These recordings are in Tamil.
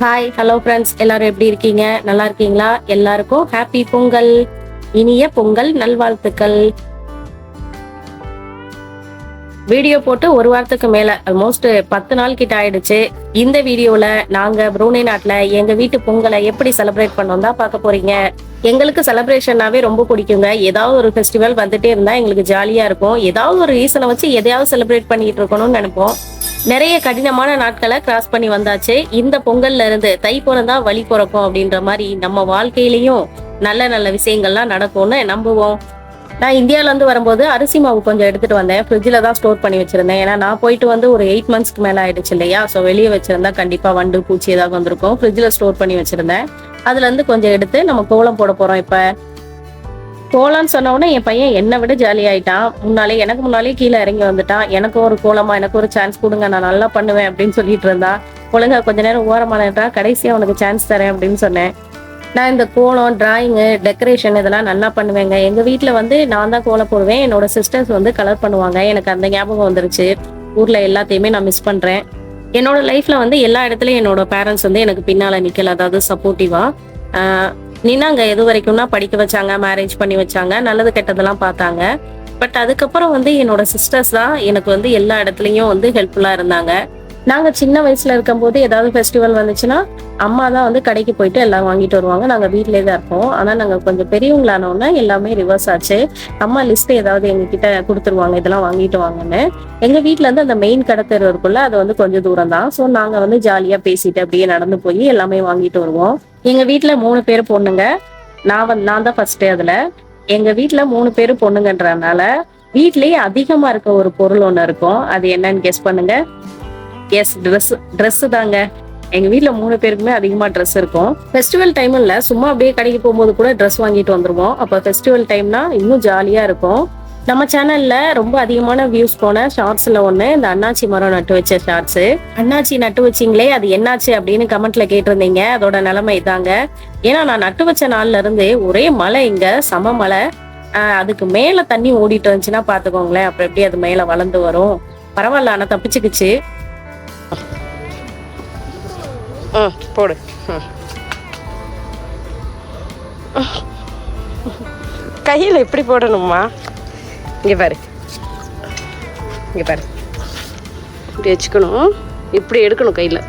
ஹாய் ஹலோ ஃப்ரெண்ட்ஸ் எல்லாரும் எப்படி இருக்கீங்க? நல்லா இருக்கீங்களா? எல்லாருக்கும் ஹாப்பி பொங்கல். இனிய பொங்கல் நல்வாழ்த்துக்கள். வீடியோ போட்டு ஒரு வாரத்துக்கு மேல ஆல்மோஸ்ட் பத்து நாள் கிட்ட ஆயிடுச்சு. இந்த வீடியோல நாங்க ப்ரூனே நாட்டுல எங்க வீட்டு பொங்கலை எப்படி செலிப்ரேட் பண்ணோம் தான் பார்க்க போறீங்க. எங்களுக்கு செலிப்ரேஷன்னாவே ரொம்ப பிடிக்குங்க. ஏதாவது ஒரு ஃபெஸ்டிவல் வந்துட்டே இருந்தா எங்களுக்கு ஜாலியா இருக்கும். ஏதாவது ஒரு ரீசனை வச்சு எதையாவது செலிப்ரேட் பண்ணிட்டு இருக்கணும்னு நினைப்போம். நிறைய கடினமான நாட்களை கிராஸ் பண்ணி வந்தாச்சு. இந்த பொங்கல்ல இருந்து தை பிறந்தா வழி பிறக்கும் அப்படின்ற மாதிரி நம்ம வாழ்க்கையிலையும் நல்ல நல்ல விஷயங்கள்லாம் நடக்கும்னு நம்புவோம். நான் இந்தியால இருந்து வரும்போது அரிசி மாவு கொஞ்சம் எடுத்துட்டு வந்தேன். ஃப்ரிட்ஜில் தான் ஸ்டோர் பண்ணி வச்சிருந்தேன். ஏன்னா நான் போயிட்டு வந்து ஒரு எயிட் மந்த்ஸ்க்கு மேலே ஆயிடுச்சு இல்லையா? ஸோ வெளியே வச்சிருந்தா கண்டிப்பாக வண்டு பூச்சி ஏதாவது வந்திருக்கும். ஃப்ரிட்ஜில் ஸ்டோர் பண்ணி வச்சிருந்தேன். அதுலேருந்து கொஞ்சம் எடுத்து நம்ம கோலம் போட போகிறோம் இப்போ. கோலம்னு சொன்ன உடனே என் பையன் என்னை விட ஜாலி ஆயிட்டான். முன்னாலே எனக்கு முன்னாலே கீழே இறங்கி வந்துட்டான். எனக்கு ஒரு கோலமா எனக்கு ஒரு சான்ஸ் கொடுங்க நான் நல்லா பண்ணுவேன் அப்படின்னு சொல்லிட்டு இருந்தான் ஒழுங்கா கொஞ்ச நேரம் ஓரமா கடைசியாக கடைசியா உனக்கு சான்ஸ் தரேன் அப்படின்னு சொன்னேன். நான் இந்த கோலம் டிராயிங்கு டெக்கரேஷன் இதெல்லாம் நல்லா பண்ணுவேங்க. எங்கள் வீட்டில் வந்து நான் தான் கோலம் போடுவேன். என்னோட சிஸ்டர்ஸ் வந்து கலர் பண்ணுவாங்க. எனக்கு அந்த ஞாபகம் வந்துருச்சு. ஊரில் எல்லாத்தையுமே நான் மிஸ் பண்ணுறேன் என்னோட லைஃப்பில் வந்து எல்லா இடத்துலையும் என்னோட பேரண்ட்ஸ் வந்து எனக்கு பின்னால் நிற்கல அதாவது சப்போர்ட்டிவாக நின்னாங்க எது வரைக்கும்னா படிக்க வச்சாங்க மேரேஜ் பண்ணி வச்சாங்க நல்லது கெட்டதெல்லாம் பார்த்தாங்க. பட் அதுக்கப்புறம் வந்து என்னோட சிஸ்டர்ஸ் தான் எனக்கு வந்து எல்லா இடத்துலயும் வந்து ஹெல்ப்ஃபுல்லா இருந்தாங்க. நாங்க சின்ன வயசுல இருக்கும்போது ஏதாவது ஃபெஸ்டிவல் வந்துச்சுன்னா அம்மா தான் வந்து கடைக்கு போயிட்டு எல்லாம் வாங்கிட்டு வருவாங்க. நாங்க வீட்லயே தான் இருப்போம். ஆனா நாங்க கொஞ்சம் பெரியவங்களானோன்னா எல்லாமே ரிவர்ஸ் ஆச்சு. அம்மா லிஸ்ட் ஏதாவது எங்க கிட்ட கொடுத்துருவாங்க இதெல்லாம் வாங்கிட்டு வாங்கன்னு. எங்க வீட்டுல இருந்து அந்த மெயின் கடை தெரு அது வந்து கொஞ்சம் தூரம் தான். ஸோ நாங்க வந்து ஜாலியா பேசிட்டு அப்படியே நடந்து போய் எல்லாமே வாங்கிட்டு வருவோம். எங்க வீட்டுல மூணு பேர் பொண்ணுங்க. நான் வந்து நான் தான் ஃபர்ஸ்ட் அதுல. எங்க வீட்டுல மூணு பேர் பொண்ணுங்கன்றதுனால வீட்லயே அதிகமா இருக்க ஒரு பொருள் ஒண்ணு இருக்கும். அது என்னன்னு கெஸ் பண்ணுங்க. எஸ் ட்ரெஸ் Dress தாங்க. எங்க வீட்டுல மூணு பேருக்குமே அதிகமா ட்ரெஸ் இருக்கும். ஃபெஸ்டிவல் டைம்ல சும்மா அப்படியே கடைக்கு போகும்போது கூட ட்ரெஸ் வாங்கிட்டு வந்துருவோம். அப்ப ஃபெஸ்டிவல் டைம்னா இன்னும் ஜாலியா இருக்கும். நம்ம சேனல்ல ரொம்ப அதிகமான வியூஸ் போன ஷார்ட்ஸ்ல ஒண்ணு இந்த அண்ணாச்சி மரம் நட்டு வச்ச ஷார்ட்ஸ் அண்ணாச்சி நட்டு வச்சிங்களே அது என்னாச்சு அப்படின்னு கமெண்ட்ல கேட்டிருந்தீங்க. அதோட நிலைமை இதாங்க. ஏன்னா நான் நட்டு வச்ச நாள்ல இருந்து ஒரே மழை இங்க சம மழை. அதுக்கு மேல தண்ணி ஓடிட்டு இருந்துச்சுன்னா பாத்துக்கோங்களேன் அப்புறம் எப்படி அது மேல வளர்ந்து வரும். பரவாயில்ல ஆனா தப்பிச்சுக்குச்சு. போடு. ம் கையில் எப்படி போடணுமா இங்கே பாரு. இங்கே பாரு. இப்படி வச்சுக்கணும். இப்படி எடுக்கணும் கையில்.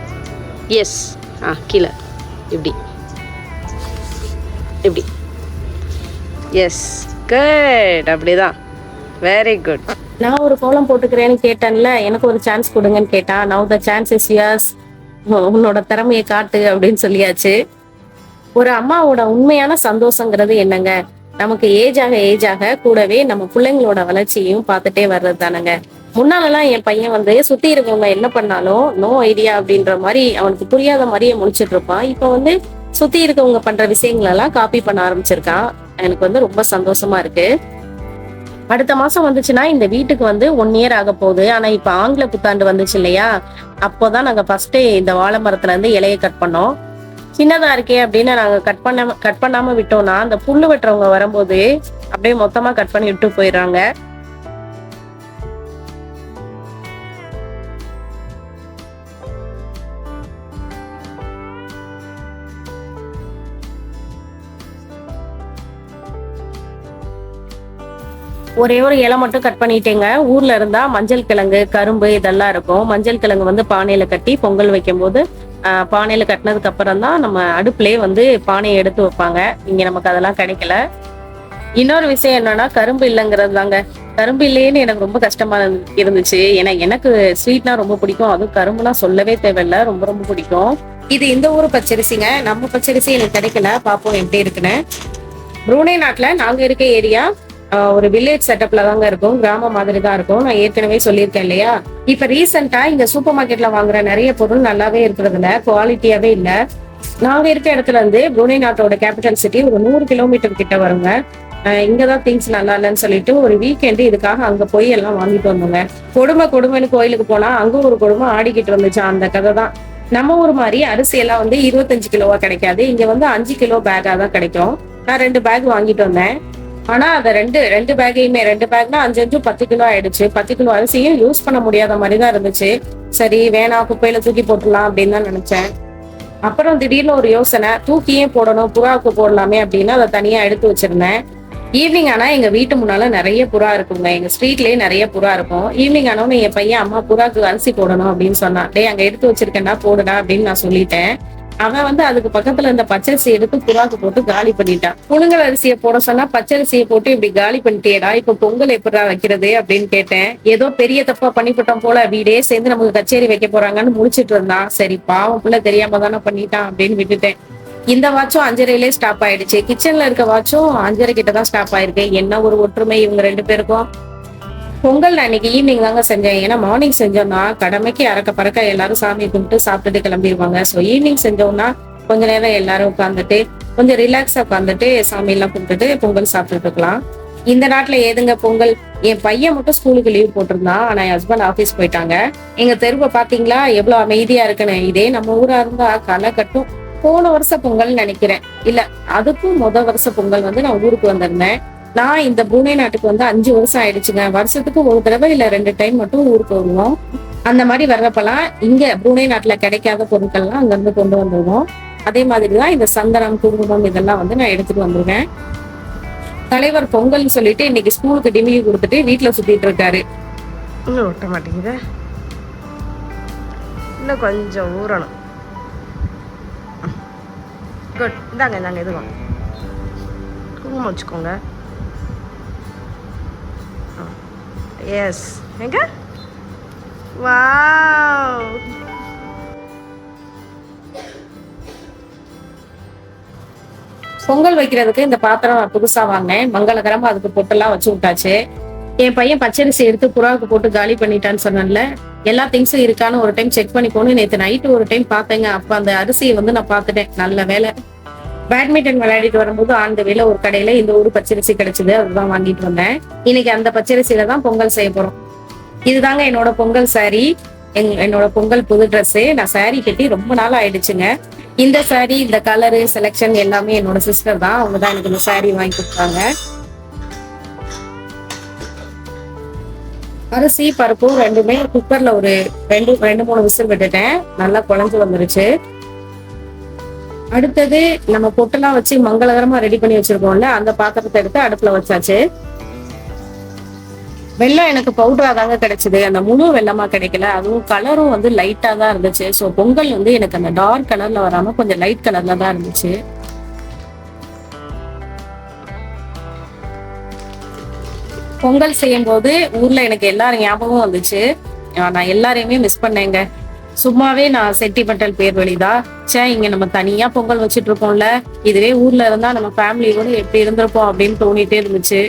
எஸ் ஆ கீழே. இப்படி. இப்படி. எஸ் குட் அப்படிதான். வெரி குட் நான் ஒரு கோலம் போட்டுக்கிறேன்னு கேட்டேன்ல எனக்கு ஒரு சான்ஸ் கொடுங்கன்னு கேட்டான் now the chance is yours உன்னோட திறமையை காட்டு அப்படின்னு சொல்லியாச்சு. ஒரு அம்மாவோட உண்மையான சந்தோஷங்கிறது என்னங்க? நமக்கு ஏஜ் ஆக ஏஜ் ஆக கூடவே நம்ம பிள்ளைங்களோட வளர்ச்சியையும் பார்த்துட்டே வர்றது தானங்க. முன்னாலெல்லாம் என் பையன் வந்து சுத்தி இருக்கவங்க என்ன பண்ணாலும் நோ ஐடியா அப்படின்ற மாதிரி அவனுக்கு புரியாத மாதிரியே முடிச்சிட்டு இருப்பான். இப்போ வந்து சுத்தி இருக்கவங்க பண்ற விஷயங்களெல்லாம் காப்பி பண்ண ஆரம்பிச்சிருக்கான். எனக்கு வந்து ரொம்ப சந்தோஷமா இருக்கு. அடுத்த மாசம் வந்துச்சுன்னா இந்த வீட்டுக்கு வந்து ஒன் இயர் ஆக போகுது. ஆனா இப்ப ஆங்கில புத்தாண்டு வந்துச்சு இல்லையா? அப்போதான் நாங்க ஃபர்ஸ்ட் இந்த வாழை மரத்துல இருந்து இலையை கட் பண்ணோம். சின்னதா இருக்கே அப்படின்னு நாங்க கட் பண்ண கட் பண்ணாம விட்டோம்னா அந்த புல்லு வெட்டுறவங்க வரும்போது அப்படியே மொத்தமா கட் பண்ணி விட்டு போயிடுறாங்க. ஒரே ஒரு இலை மட்டும் கட் பண்ணிட்டேங்க. ஊர்ல இருந்தா மஞ்சள் கிழங்கு கரும்பு இதெல்லாம் இருக்கும். மஞ்சள் கிழங்கு வந்து பானையில கட்டி பொங்கல் வைக்கும் போது பானையில கட்டினதுக்கு அப்புறம் தான் நம்ம அடுப்புலேயே வந்து பானையை எடுத்து வைப்பாங்க. இங்க நமக்கு அதெல்லாம் கிடைக்கல. இன்னொரு விஷயம் என்னன்னா கரும்பு இல்லைங்கிறது தாங்க. கரும்பு இல்லையேன்னு எனக்கு ரொம்ப கஷ்டமா இருந்துச்சு. ஏன்னா எனக்கு ஸ்வீட்னா ரொம்ப பிடிக்கும். அதுவும் கரும்புலாம் சொல்லவே தேவையில்ல. ரொம்ப ரொம்ப பிடிக்கும். இது இந்த ஊர் பச்சரிசிங்க. நம்ம பச்சரிசி எனக்கு கிடைக்கல. பாப்போம் எப்படி இருக்குன்னு. புரூனே நாட்டுல நாங்க இருக்க ஏரியா. ஒரு வில்லேஜ் செட்டப்ல தாங்க இருக்கும். கிராமம் மாதிரி தான் இருக்கும். நான் ஏற்கனவே சொல்லியிருக்கேன் இல்லையா? இப்ப ரீசெண்டா இங்க சூப்பர் மார்க்கெட்ல வாங்குற நிறைய பொருள் நல்லாவே இருக்கிறது இல்ல குவாலிட்டியாவே இல்ல. நாங்க இருக்க இடத்துல இருந்து புனே நாட்டோட கேபிட்டல் சிட்டி ஒரு நூறு கிலோமீட்டர் கிட்ட வருங்க. இங்கதான் திங்ஸ் நல்லா இல்லைன்னு சொல்லிட்டு ஒரு வீக்கெண்டு இதுக்காக அங்க போய் எல்லாம் வாங்கிட்டு வந்தோங்க. கொடுமை கொடுமைன்னு கோயிலுக்கு போனா அங்க ஒரு கொடுமை ஆடிக்கிட்டு இருந்துச்சு அந்த கதை தான். நம்ம ஊர் மாதிரி அரிசி எல்லாம் வந்து இருபத்தஞ்சு கிலோவா கிடைக்காது. இங்க வந்து அஞ்சு கிலோ பேக்கா தான் கிடைக்கும். நான் ரெண்டு பேக் வாங்கிட்டு வந்தேன். ஆனா அத ரெண்டு ரெண்டு பேக்கையுமே ரெண்டு பேக்னா அஞ்சு அஞ்சு பத்து கிலோ ஆயிடுச்சு. பத்து கிலோ அரிசியும் யூஸ் பண்ண முடியாத மாதிரி தான் இருந்துச்சு. சரி வேணாம் குப்பையில தூக்கி போட்டுடலாம் அப்படின்னு தான் நினைச்சேன். அப்புறம் திடீர்னு ஒரு யோசனை தூக்கியே போடணும்? புறாவுக்கு போடலாமே அப்படின்னு அதை தனியா எடுத்து வச்சிருந்தேன். ஈவினிங் ஆனா எங்க வீட்டு முன்னால நிறைய புறா இருக்குங்க. எங்க ஸ்ட்ரீட்லயே நிறைய புறா இருக்கும். ஈவினிங் ஆனவனு என் பையன் அம்மா புறாக்கு அரிசி போடணும் அப்படின்னு சொன்னான். டே அங்க எடுத்து வச்சிருக்கேன்டா போடுடா அப்படின்னு நான் சொல்லிட்டேன். அவன் வந்து அதுக்கு பக்கத்துல இருந்த பச்சரிசி எடுத்து புறாக்கு போட்டு காலி பண்ணிட்டான் புழுங்கல் அரிசியை போட சொன்னா பச்சரிசியை போட்டு இப்படி காலி பண்ணிட்டேடா. இப்ப பொங்கல் எப்படிடா வைக்கிறது அப்படின்னு கேட்டேன். ஏதோ பெரிய தப்பா பண்ணிவிட்டோம் போல. வீடே சேர்ந்து நமக்கு கச்சேரி வைக்க போறாங்கன்னு முடிச்சிட்டு இருந்தான் சரி பாவம் பிள்ளை தெரியாம தானே பண்ணிட்டான் அப்படின்னு விட்டுட்டேன். இந்த வாட்சும் அஞ்சரையிலே ஸ்டாப் ஆயிடுச்சு. கிச்சன்ல இருக்க வாட்சும் அஞ்சரை கிட்ட தான் ஸ்டாப் ஆயிருக்கு. என்ன ஒரு ஒற்றுமை இவங்க ரெண்டு பேருக்கும். பொங்கல் நான் ஈவினிங் தாங்க செஞ்சேன். ஏன்னா மார்னிங் செஞ்சோம்னா கடமைக்கு அறக்க பறக்க எல்லாரும் சாமி கும்பிட்டு சாப்பிட்டுட்டு கிளம்பிடுவாங்க ஸோ ஈவினிங் செஞ்சோம்னா கொஞ்ச நேரம் எல்லாரும் உட்காந்துட்டு கொஞ்சம் ரிலாக்ஸா உட்காந்துட்டு சாமி எல்லாம் கும்பிட்டுட்டு பொங்கல் சாப்பிட்டுட்டு இருக்கலாம். இந்த நாட்டுல ஏதுங்க பொங்கல்? என் பையன் மட்டும் ஸ்கூலுக்கு லீவ் போட்டிருந்தான். ஆனா என் ஹஸ்பண்ட் ஆபீஸ் போயிட்டாங்க. எங்க தெருவை பாத்தீங்களா? எவ்வளவு அமைதியா இருக்குன்னு. இதே நம்ம ஊரா இருந்தா களை கட்டும். போன வருஷ பொங்கல் நினைக்கிறேன். இல்ல அதுக்கும் முத வருஷ பொங்கல் வந்து நான் ஊருக்கு வந்திருந்தேன். நான் இந்த பூனே நாட்டுக்கு வந்து அஞ்சு வருஷம் ஆயிடுச்சுங்க. வருஷத்துக்கு ஒரு தடவை இல்ல ரெண்டு டைம் மட்டும் ஊருக்கு வருவோம். அந்த மாதிரி வர்றப்பெல்லாம் இங்க பூனே நாட்டுல கிடைக்காத பொருட்கள்லாம் அங்க இருந்து கொண்டு வந்துருவோம். அதே மாதிரிதான் இந்த சந்தனம் குங்குமம் இதெல்லாம் வந்து நான் எடுத்துட்டு வந்துருவேன் தலைவர் பொங்கல்னு சொல்லிட்டு இன்னைக்கு ஸ்கூலுக்கு டிமிலி கொடுத்துட்டு வீட்டுல சுத்திட்டு இருக்காரு. இன்னும் ஒட்ட மாட்டேங்குது. இன்னும் கொஞ்சம் ஊறணும். குட். இந்தாங்க இந்தாங்க எதுவும் குங்குமம் வச்சுக்கோங்க. எஸ் எங்க? வாவ் பொங்கல் வைக்கிறதுக்கு இந்த பாத்திரம் புதுசா வாங்கினேன். மங்களகரமா அதுக்கு பொட்டெல்லாம் வச்சு விட்டாச்சு. என் பையன் பச்சரிசி எடுத்து புறாவுக்கு போட்டு காலி பண்ணிட்டான்னு சொன்னேன்ல. எல்லா திங்ஸும் இருக்கான்னு ஒரு டைம் செக் பண்ணிக்கோன்னு நேற்று நைட்டு ஒரு டைம் பார்த்தேங்க. அப்ப அந்த அரிசியை வந்து நான் பார்த்துட்டேன். நல்ல வேலை பேட்மிண்டன் விளையாடிட்டு வரும்போது ஆண்டு வேல ஒரு கடையில இந்த ஒரு பச்சரிசி கிடைச்சது அதுதான் வாங்கிட்டு வந்தேன். இன்னைக்கு அந்த பச்சரிசியில தான் பொங்கல் செய்ய போறோம். இதுதாங்க என்னோட பொங்கல் சாரி எங் என்னோட பொங்கல் புது ட்ரெஸ்ஸு நான் சாரி கட்டி ரொம்ப நாள் ஆயிடுச்சுங்க. இந்த சாரி இந்த கலரு செலெக்ஷன் எல்லாமே என்னோட சிஸ்டர் தான். அவங்க தான் எனக்கு இந்த சாரி வாங்கி கொடுத்தாங்க. அரிசி பருப்பு ரெண்டுமே குக்கர்ல ஒரு ரெண்டு ரெண்டு மூணு விசில் விட்டுட்டேன். நல்லா குழஞ்சு வந்துருச்சு. அடுத்தது நம்ம பொட்டெல்லாம் வச்சு மங்களகரமா ரெடி பண்ணி வச்சிருக்கோம்ல அந்த பாத்திரத்தை எடுத்து அடுப்புல வச்சாச்சு. வெள்ளம் எனக்கு பவுடரா தாங்க கிடைச்சது. அந்த முழு வெள்ளமா கிடைக்கல. அதுவும் கலரும் வந்து லைட்டா தான் இருந்துச்சு. ஸோ பொங்கல் வந்து எனக்கு அந்த டார்க் கலர்ல வராம கொஞ்சம் லைட் கலர்ல தான் இருந்துச்சு. பொங்கல் செய்யும் போது ஊர்ல எனக்கு எல்லாரும் ஞாபகம் வந்துச்சு. நான் எல்லாரையுமே மிஸ் பண்ணேங்க. சும்மாவே நான் சென்டிமெண்டல் பேர் வழிதான் ச்சே இங்க நம்ம தனியா பொங்கல் வச்சுட்டு இருக்கோம்ல இதுவே ஊர்ல இருந்தா நம்ம ஃபேமிலியோட எப்படி இருந்திருப்போம் அப்படின்னு தோணிட்டே இருந்துச்சு.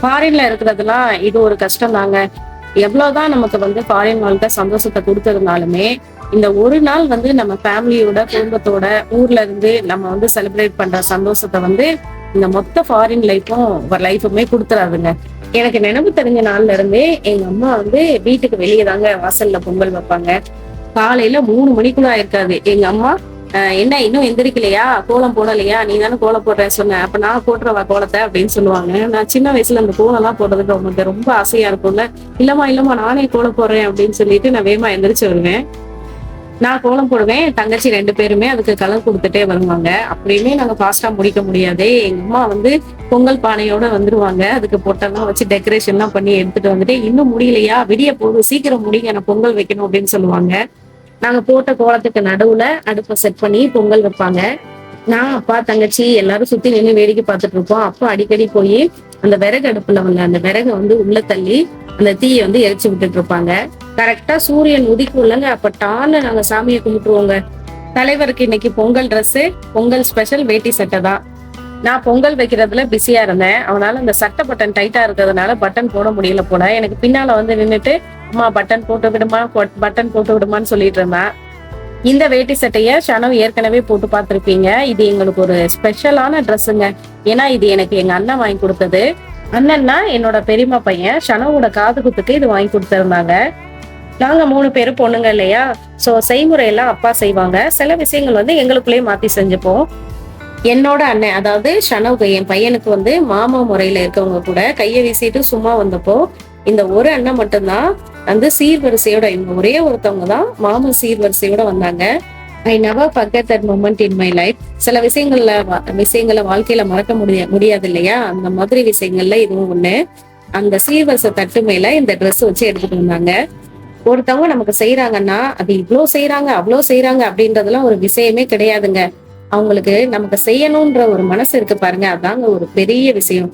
ஃபாரின்ல இருக்கிறதுலாம் இது ஒரு கஷ்டம் தாங்க எவ்வளவுதான் நமக்கு வந்து ஃபாரின் வாழ்க்கை சந்தோஷத்தை கொடுத்துருந்தாலுமே இந்த ஒரு நாள் வந்து நம்ம ஃபேமிலியோட குடும்பத்தோட ஊர்ல இருந்து நம்ம வந்து செலிப்ரேட் பண்ற சந்தோஷத்தை வந்து இந்த மொத்த ஃபாரின் லைஃப்பும் லைஃபுமே கொடுத்துறாதுங்க. எனக்கு நினைவு தெரிஞ்ச நாள்ல இருந்தே எங்க அம்மா வந்து வீட்டுக்கு வெளியே தாங்க வாசல்ல பொங்கல் வைப்பாங்க. காலையில மூணு மணிக்குள்ள இருக்காது எங்க அம்மா "அஹ், என்ன இன்னும் எந்திரிக்கலையா? கோலம் போடலையா? நீ தானே கோலம் போடுறேன் சொன்ன அப்ப நான் போட்டுறவா கோலத்தை? அப்படின்னு சொல்லுவாங்க. நான் சின்ன வயசுல அந்த கோலம் எல்லாம் போடுறதுக்கு அவங்களுக்கு ரொம்ப ஆசையா இருக்கும்ல. இல்லம்மா இல்லம்மா நானே கோலம் போடுறேன் அப்படின்னு சொல்லிட்டு நான் வேகமா எந்திரிச்சு வருவேன். நான் கோலம் போடுவேன் என் தங்கச்சி ரெண்டு பேருமே அதுக்கு கலர் கொடுத்துட்டே வருவாங்க. அப்படியுமே நாங்க ஃபாஸ்டா முடிக்க முடியாது. எங்க அம்மா வந்து பொங்கல் பானையோட வந்துருவாங்க. அதுக்கு பொட்டெல்லாம் வச்சு டெக்கரேஷன் எல்லாம் பண்ணி எடுத்துட்டு வந்துட்டு இன்னும் முடியலையா? விடிய போதும் சீக்கிரம் முடிங்க நான் பொங்கல் வைக்கணும் அப்படின்னு சொல்லுவாங்க. நாங்க போட்ட கோலத்துக்கு நடுவுல அடுப்பை செட் பண்ணி பொங்கல் வைப்பாங்க. நான் அப்பா தங்கச்சி எல்லாரும் சுத்தி நின்று வேடிக்கை பார்த்துட்டு இருப்போம் அப்பா அடிக்கடி போய் அந்த விறகு அடுப்புல வந்து அந்த விறகை வந்து உள்ள தள்ளி அந்த தீயை வந்து எரிச்சு விட்டுட்டு இருப்பாங்க. கரெக்டா சூரியன் உதிக்குள்ளங்க அப்ப டான்னு நாங்க சாமியை கும்பிட்டுருவோங்க. தலைவருக்கு இன்னைக்கு பொங்கல் ட்ரெஸ்ஸு பொங்கல் ஸ்பெஷல் வேட்டி சட்டை தான். நான் பொங்கல் வைக்கிறதுல பிஸியா இருந்தேன். அவனால அந்த சட்டை பட்டன் டைட்டா இருக்கிறதுனால பட்டன் போட முடியல போல. எனக்கு பின்னால வந்து நின்றுட்டு அம்மா பட்டன் போட்டு விடுமா பட்டன் போட்டு விடுமான்னு சொல்லிட்டு இருந்தான். இந்த வேட்டி சட்டையை ஷனவ் ஏற்கனவே போட்டு பார்த்துருப்பீங்க. இது எங்களுக்கு ஒரு ஸ்பெஷலான ட்ரெஸ்ஸுங்க. ஏன்னா இது எனக்கு எங்க அண்ணன் வாங்கி கொடுத்தது. அண்ணன்னா என்னோட பெரியம்மா பையன். ஷனவோட காது குத்துக்கு இது வாங்கி கொடுத்துருந்தாங்க. நாங்க மூணு பேரும் பொண்ணுங்க இல்லையா? ஸோ செய்முறையெல்லாம் அப்பா செய்வாங்க. சில விஷயங்கள் வந்து எங்களுக்குள்ளேயே மாத்தி செஞ்சுப்போம். என்னோட அண்ணன் அதாவது ஷனவுக்கு என் பையனுக்கு வந்து மாமா முறையில இருக்கவங்க கூட கையை வீசிட்டு சும்மா வந்தப்போ இந்த ஒரு அண்ணன் மட்டும்தான் வந்து சீர்வரிசையோட இவங்க ஒரே ஒருத்தவங்க தான் மாமன் சீர்வரிசையோட வந்தாங்க. I never forget that moment in my life சில விஷயங்கள்ல விஷயங்களை வாழ்க்கையில மறக்க முடிய முடியாது இல்லையா? அந்த மாதிரி விஷயங்கள்ல இதுவும் ஒண்ணு. அந்த சீர்வரிசை தட்டு மேல இந்த ட்ரெஸ் வச்சு எடுத்துட்டு வந்தாங்க. ஒருத்தவங்க நமக்கு செய்யறாங்கன்னா அது இவ்ளோ செய்யறாங்க அவ்வளோ செய்யறாங்க அப்படின்றதுலாம் ஒரு விஷயமே கிடையாதுங்க. அவங்களுக்கு நமக்கு செய்யணும்ன்ற ஒரு மனசு இருக்கு பாருங்க. அதாங்க ஒரு பெரிய விஷயம்.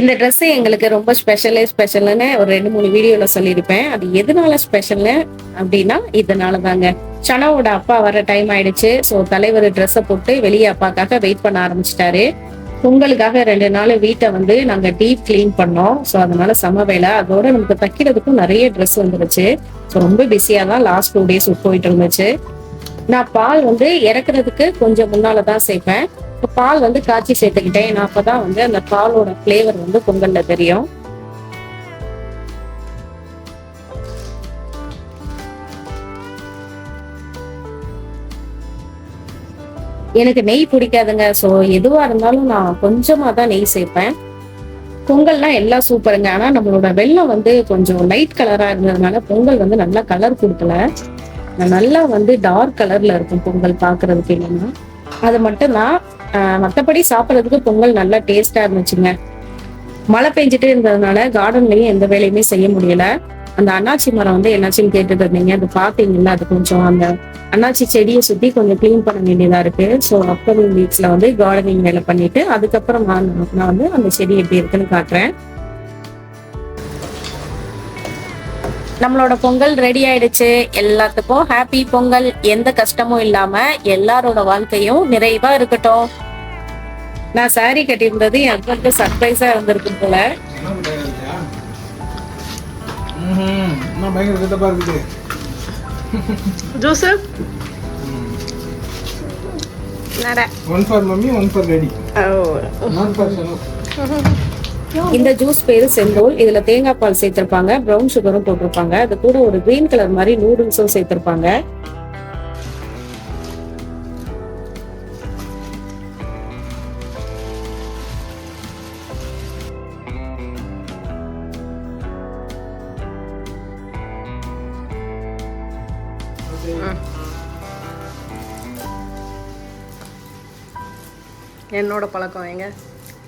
இந்த ட்ரெஸ்ஸு எங்களுக்கு ரொம்ப ஸ்பெஷலு ஸ்பெஷல்னு ஒரு ரெண்டு மூணு வீடியோல சொல்லியிருப்பேன். அது எதனால ஸ்பெஷல்னு அப்படின்னா இதனால தாங்க சனாவோட அப்பா வர டைம் ஆயிடுச்சு. ஸோ தலைவர் ட்ரெஸ்ஸை போட்டு வெளியே அப்பாக்காக வெயிட் பண்ண ஆரம்பிச்சிட்டாரு. பொங்கலுக்காக ரெண்டு நாள் வீட்டை வந்து நாங்க டீப் க்ளீன் பண்ணோம். ஸோ அதனால சம வேலை. அதோட நமக்கு தைக்கிறதுக்கும் நிறைய ட்ரெஸ் வந்துருச்சு. ஸோ ரொம்ப பிஸியாக தான் லாஸ்ட் டூ டேஸ் போயிட்டு இருந்துச்சு. நான் பால் வந்து இறக்குறதுக்கு கொஞ்சம் முன்னால தான் சேர்ப்பேன். இப்போ பால் வந்து காய்ச்சி சேர்த்துக்கிட்டேன். நான் அப்பதான் வந்து அந்த பாலோட ஃப்ளேவர் வந்து பொங்கல்ல தெரியும். எனக்கு நெய் பிடிக்காதுங்க. ஸோ எதுவா இருந்தாலும் நான் கொஞ்சமா தான் நெய் சேர்ப்பேன். பொங்கல்னா எல்லாம் சூப்பருங்க. ஆனா நம்மளோட வெள்ளம் வந்து கொஞ்சம் லைட் கலரா இருந்ததுனால பொங்கல் வந்து நல்லா கலர் கொடுக்கல. நல்லா வந்து டார்க் கலர்ல இருக்கும் பொங்கல் பாக்குறதுக்கு இல்லைன்னா. அது மட்டும் தான் மற்றபடி சாப்பிட்றதுக்கு பொங்கல் நல்லா டேஸ்டா இருந்துச்சுங்க. மழை பெஞ்சிட்டே இருந்ததுனால கார்டன்லயும் எந்த வேலையுமே செய்ய முடியல. அந்த அண்ணாச்சி மரம் வந்து என்னாச்சுன்னு கேட்டுட்டு இருந்தீங்க. அது பாத்தீங்கல்ல அது கொஞ்சம் அந்த அண்ணாச்சி செடியை சுத்தி கொஞ்சம் க்ளீன் பண்ண வேண்டியதா இருக்கு. ஸோ அப்கமிங் வீக்ஸ்ல வந்து கார்டனிங் வேலை பண்ணிட்டு அதுக்கப்புறம் நான் நான் வந்து அந்த செடி எப்படி இருக்குன்னு காட்டுறேன். நம்மளோட பொங்கல் ரெடி ஆயிடுச்சு. எல்லாத்துக்கும் ஹாப்பி பொங்கல். எந்த கஷ்டமும் இல்லாம எல்லாரோட வாழ்க்கையும் நிறைவா இருக்கட்டும். நான் saree கட்டியிருந்தது என் ஹஸ்பண்ட்க்கு சர்ப்ரைஸா இருந்திருக்கும் போல. நட. One for mummy one for ready oh not for Sanu இந்த ஜூஸ் பேரு செந்தோல். இதுல தேங்காய் பால் சேர்த்திருப்பாங்க. ப்ரௌன் சுகரும் போட்டிருப்பாங்க. அது கூட ஒரு கிரீன் கலர் மாதிரி நூடுல்ஸும் சேர்த்திருப்பாங்க. என்னோட பழக்கம் எங்க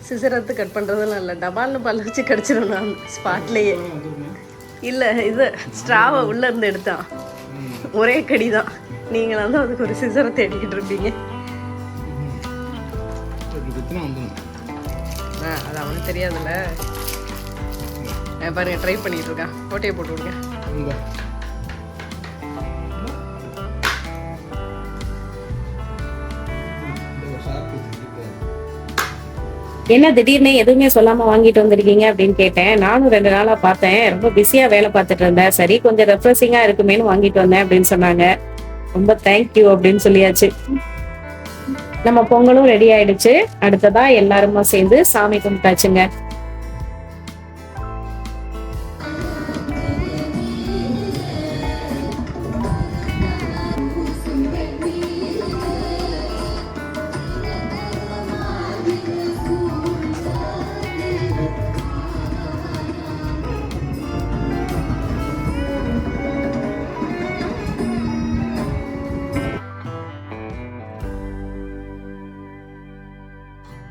சிசரத்து கட் பண்ணுறதுலாம் இல்லை. டபால்னு பல்ல வச்சு கடிச்சிடும் நான் ஸ்பாட்லேயே இல்லை இது ஸ்ட்ராவை உள்ளேருந்து எடுத்தான் ஒரே கடி தான் நீங்கள் தான் அதுக்கு ஒரு சிசரை தேடிக்கிட்டு இருப்பீங்க. ஆ அது அவனுக்கு தெரியாதுல்ல. பாருங்க ட்ரை பண்ணிட்டு இருக்கான் ஓட்டையை போட்டு விடுங்க என்ன திடீர்னு எதுவுமே சொல்லாம வாங்கிட்டு வந்திருக்கீங்க அப்படின்னு கேட்டேன். நானும் ரெண்டு நாளா பார்த்தேன். ரொம்ப பிஸியா வேலை பார்த்துட்டு இருந்தேன். சரி கொஞ்சம் ரெஃப்ரெஷிங்கா இருக்குமேன்னு வாங்கிட்டு வந்தேன் அப்படின்னு சொன்னாங்க. ரொம்ப தேங்க்யூ அப்படின்னு சொல்லியாச்சு. நம்ம பொங்கலும் ரெடி ஆயிடுச்சு. அடுத்ததா எல்லாருமா சேர்ந்து சாமி கும்பிட்டாச்சுங்க.